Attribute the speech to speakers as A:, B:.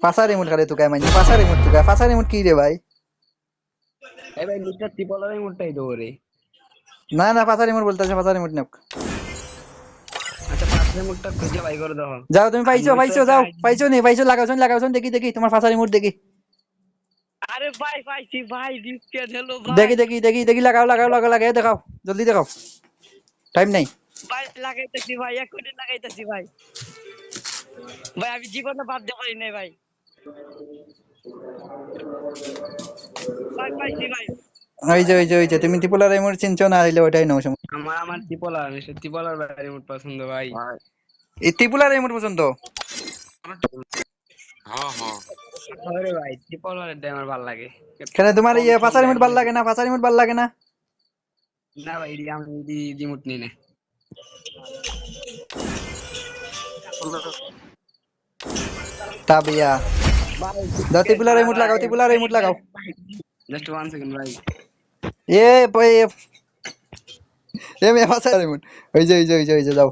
A: পাঁচা রিমোট খালি তুকায় মানে পাঁচা রিমোট তুকায় পাঁচা রিমোট কি রে ভাই?
B: এই ভাই মিস্টার ত্রিপলার রিমোটটাই তো ওরে
A: না না পাঁচা রিমোট বলতেছে পাঁচা রিমোট নাও
B: আচ্ছা পাঁচ রিমোটটা খুঁজে বাই করে দাও
A: যাও তুমি পাইছো পাইছো যাও পাইছো নি পাইছো লাগাওছো লাগাওছো দেখি দেখি তোমার পাঁচা রিমোট দেখি।
B: আরে ভাই পাইছি ভাই বিস্কেট হলো
A: দেখি দেখি দেখি দেখি লাগাও লাগাও লাগাও লাগাই দেখাও জলদি দেখাও। টাইম নাই।
B: ভাই লাগাইতেছি ভাই এখনই লাগাইতেছি ভাই। ভাই আমি জীবনে ভাবতে পারি নাই ভাই ভাই ভাই।
A: ওই যে ওই যে ওই যে তুমি ত্রিপুলার রিমোট চিনছো না হইলে ওইটাই নাও সময়
B: আমার আমার ত্রিপলার মিস্টার রিমোট পছন্দ ভাই।
A: এই ত্রিপুলার রিমোট পছন্দ?
B: আরে ভাই ত্রিপলার আমার ভালো লাগে।
A: কেন তোমার ইয়ে পাঁচা রিমোট ভালো লাগে না পাঁচা রিমোট ভালো লাগে না?
B: না ভাই আমি এডি রিমোট নিই না।
A: তা দাও ত্রিপুলার রিমোট লাগাও ত্রিপুলার রিমোট লাগাও
B: জাস্ট ওয়ান সেকেন্ড ভাই
A: এ ভাই এ মে পাঁচা রিমোট ওই যে ওই যে ওই যে ওই যে যাও